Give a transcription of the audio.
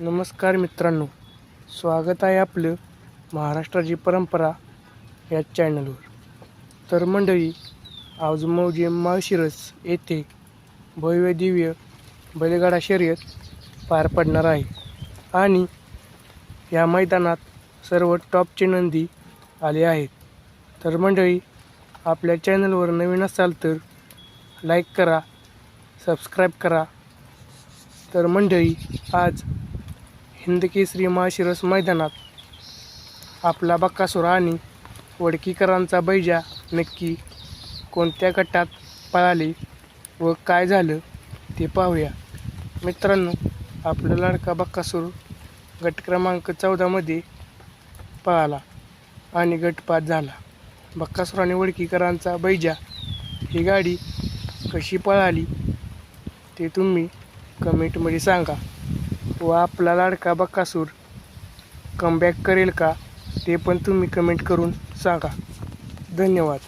नमस्कार मित्रांनो. स्वागत आहे आपलं महाराष्ट्राची परंपरा या चॅनलवर. तर मंडळी आज मौजे माळशिरस येथे भव्य दिव्य बैलगाडा शर्यत पार पडणार आहे. आणि या मैदानात सर्व टॉपचे नंदी आले आहेत. तर मंडळी आपल्या चॅनलवर नवीन असाल तर लाईक करा सबस्क्राईब करा. तर मंडळी आज हिंदकेसरी माशिरस मैदानात. आपला बक्कासूर आणि वडकीकरांचा बैजा नक्की कोणत्या गटात पळाले व काय झालं ते पाहूया. मित्रांनो आपला लाडका बक्कासूर गट क्रमांक चौदामध्ये पळाला आणि गटपात झाला. बक्कासूर आणि वडकीकरांचा बैजा ही गाडी कशी पळाली ते तुम्ही कमेंटमध्ये सांगा. व आपला लाडका बक्कासूर कमबॅक करेल का ते पण तुम्ही कमेंट करून सांगा. धन्यवाद.